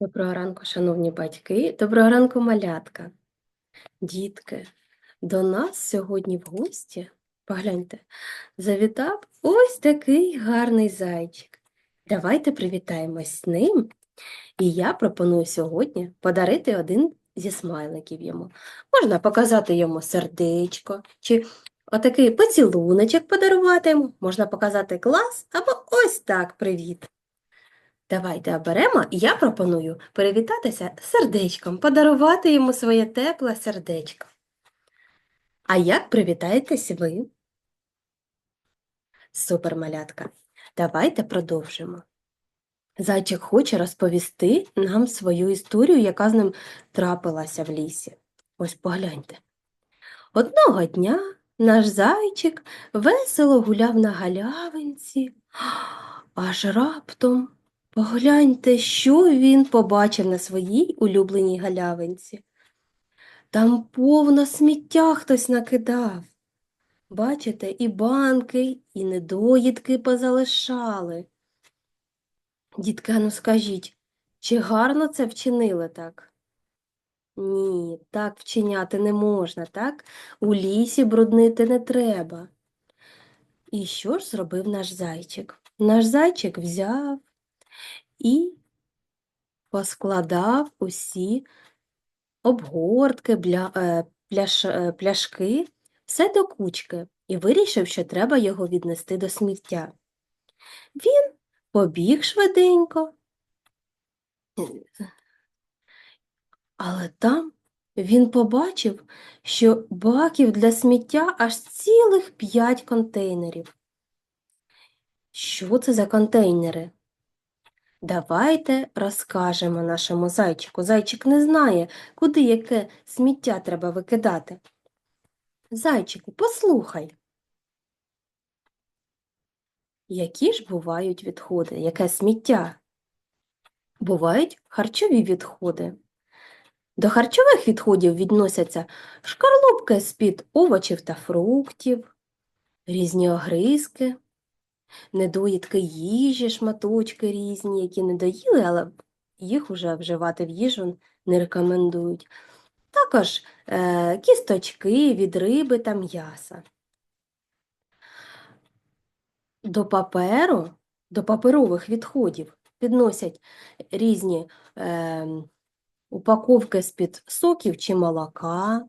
Доброго ранку, шановні батьки, доброго ранку, малятка, дітки. До нас сьогодні в гості, погляньте, завітав ось такий гарний зайчик. Давайте привітаємось з ним. І я пропоную сьогодні подарити один зі смайликів йому. Можна показати йому сердечко, чи отакий поцілуночок подарувати йому, можна показати клас, або ось так привіт. Давайте оберемо, і я пропоную привітатися сердечком, подарувати йому своє тепле сердечко. А як привітаєтесь ви? Супер, малятка. Давайте продовжимо. Зайчик хоче розповісти нам свою історію, яка з ним трапилася в лісі. Ось погляньте. Одного дня наш зайчик весело гуляв на галявинці, аж раптом Погляньте, що він побачив на своїй улюбленій галявинці. Там повно сміття хтось накидав. Бачите, і банки, і недоїдки позалишали. Дітки, ну скажіть, чи гарно це вчинили так? Ні, так вчиняти не можна, так? У лісі бруднити не треба. І що ж зробив наш зайчик? Наш зайчик взяв і поскладав усі обгортки, бля, е, пляш, е, пляшки, все до кучки і вирішив, що треба його віднести до сміття. Він побіг швиденько, але там він побачив, що баків для сміття аж цілих п'ять контейнерів. Що це за контейнери? Давайте розкажемо нашому зайчику. Зайчик не знає, куди яке сміття треба викидати. Зайчику, послухай. Які ж бувають відходи? Яке сміття? Бувають харчові відходи. До харчових відходів відносяться шкарлупки з-під овочів та фруктів, різні огризки, недоїдки їжі, шматочки різні, які не доїли, але їх уже вживати в їжу не рекомендують. Також е, кісточки від риби та м'яса. До паперу, до паперових відходів відносять різні е, упаковки з-під соків чи молока,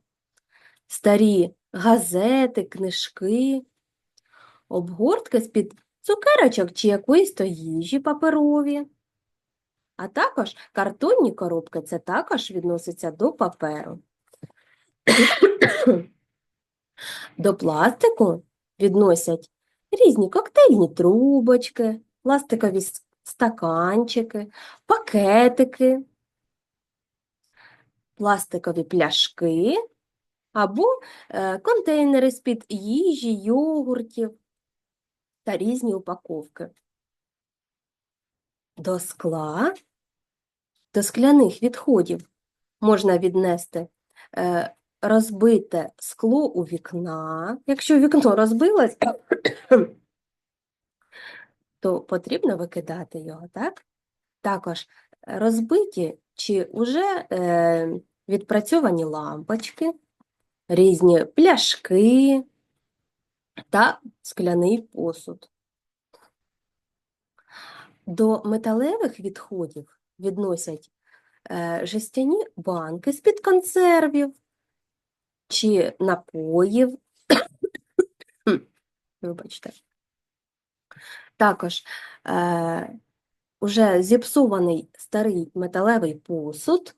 старі газети, книжки, обгортки з-під цукерочок чи якоїсь то їжі паперові. А також картонні коробки це також відноситься до паперу. До пластику відносять різні коктейльні трубочки, пластикові стаканчики, пакетики, пластикові пляшки або е, контейнери з-під їжі, йогуртів та різні упаковки. До скла, до скляних відходів можна віднести е, розбите скло у вікна. Якщо вікно розбилось, то потрібно викидати його, так? Також розбиті чи вже е, відпрацьовані лампочки, різні пляшки та скляний посуд. До металевих відходів відносять е, жестяні банки з-під консервів чи напоїв. Вибачте. Також е, уже зіпсований старий металевий посуд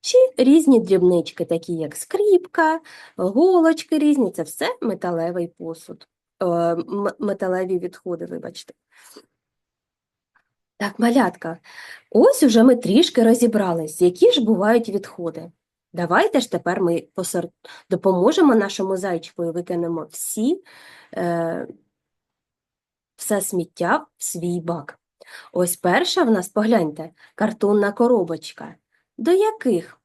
чи різні дрібнички, такі як скріпка, голочки різні, це все металевий посуд, е, металеві відходи, вибачте. Так, малятка, ось уже ми трішки розібрались, які ж бувають відходи. Давайте ж тепер ми посор... допоможемо нашому зайчику і викинемо всі, е... все сміття в свій бак. Ось перша в нас, погляньте, картонна коробочка. До яких?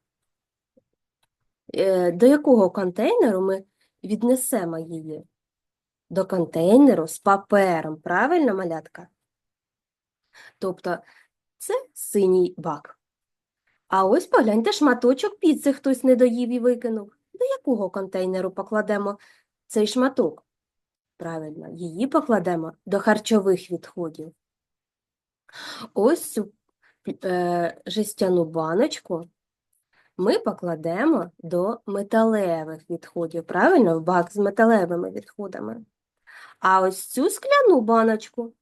Е... До якого контейнеру ми віднесемо її? До контейнеру з папером, правильно, малятка? Тобто це синій бак. А ось погляньте, шматочок піци хтось не доїв і викинув. До якого контейнеру покладемо цей шматок? Правильно, її покладемо до харчових відходів. Ось цю е, жестяну баночку ми покладемо до металевих відходів, правильно, в бак з металевими відходами. А ось цю скляну баночку,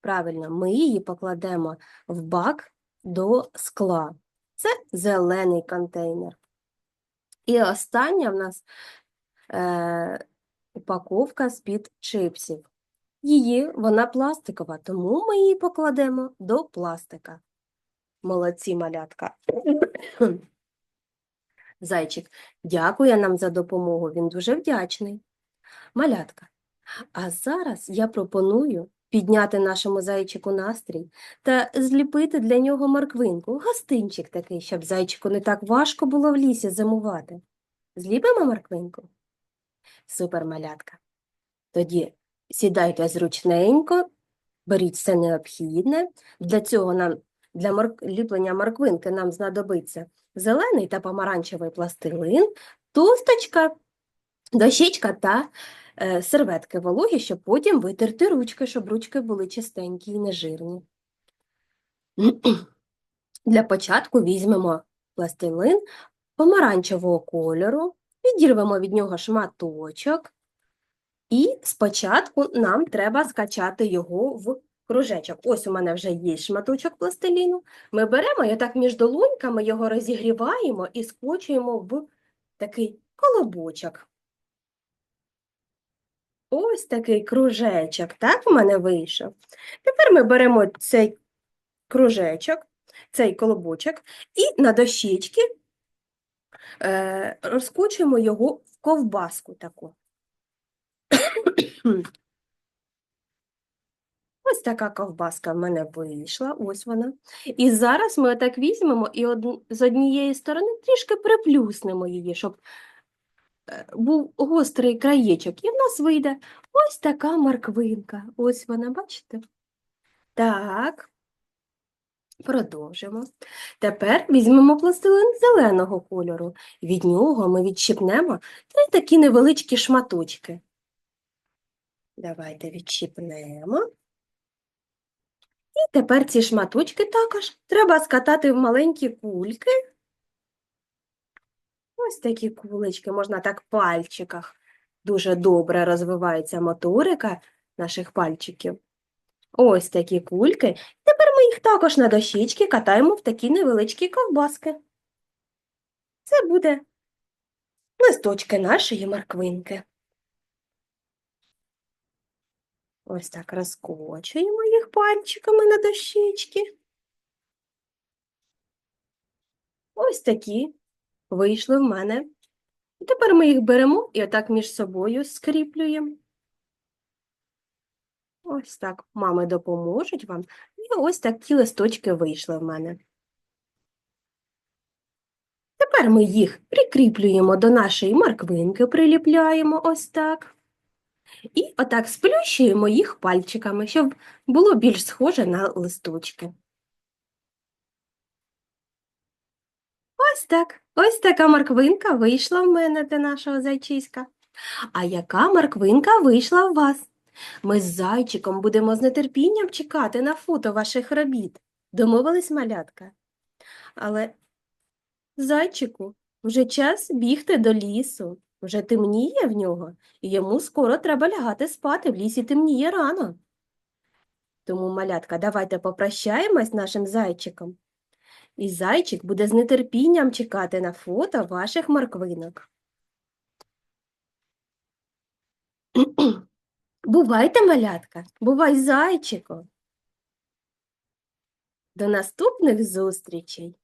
правильно, ми її покладемо в бак до скла. Це зелений контейнер. І остання в нас е, упаковка з-під чипсів. Її, вона пластикова, тому ми її покладемо до пластика. Молодці, малятка. Зайчик дякує нам за допомогу, він дуже вдячний. Малятка, а зараз я пропоную підняти нашому зайчику настрій та зліпити для нього морквинку, гостинчик такий, щоб зайчику не так важко було в лісі зимувати. Зліпимо морквинку? Супер, малятка. Тоді сідайте зручненько, беріть все необхідне. Для цього нам для морк... ліплення морквинки нам знадобиться зелений та помаранчевий пластилин, тосточка, дощечка та е, серветки вологі, щоб потім витерти ручки, щоб ручки були чистенькі і нежирні. Для початку візьмемо пластилин помаранчевого кольору, відірвемо від нього шматочок, і спочатку нам треба скачати його в кружечок. Ось у мене вже є шматочок пластиліну. Ми беремо і отак між долоньками його розігріваємо і скочуємо в такий колобочок. Ось такий кружечок, так в мене вийшов. Тепер ми беремо цей кружечок, цей колобочок, і на дощечки е, розкочуємо його в ковбаску таку. Ось така ковбаска в мене вийшла, ось вона. І зараз ми отак візьмемо і од... з однієї сторони трішки приплюснемо її, щоб е, був гострий краєчок. І в нас вийде ось така морквинка. Ось вона, бачите? Так, продовжимо. Тепер візьмемо пластилин зеленого кольору. Від нього ми відщипнемо три такі невеличкі шматочки. Давайте відщипнемо. І тепер ці шматочки також треба скатати в маленькі кульки. Ось такі кулечки, можна так в пальчиках. Дуже добре розвивається моторика наших пальчиків. Ось такі кульки. Тепер ми їх також на дощечки катаємо в такі невеличкі ковбаски. Це буде листочки нашої морквинки. Ось так розкочуємо їх пальчиками на дощечки. Ось такі вийшли в мене. І тепер ми їх беремо і отак між собою скріплюємо. Ось так мами допоможуть вам. І ось такі листочки вийшли в мене. Тепер ми їх прикріплюємо до нашої морквинки, приліпляємо ось так. І отак сплющуємо їх пальчиками, щоб було більш схоже на листочки. Ось так. Ось така морквинка вийшла в мене для нашого зайчиська. А яка морквинка вийшла у вас? Ми з зайчиком будемо з нетерпінням чекати на фото ваших робіт. Домовились малятка? Але зайчику вже час бігти до лісу. Вже темніє в нього, і йому скоро треба лягати спати, в лісі темніє рано. Тому, малятка, давайте попрощаємось нашим зайчиком. І зайчик буде з нетерпінням чекати на фото ваших морквинок. Бувайте, малятка, бувай зайчику. До наступних зустрічей!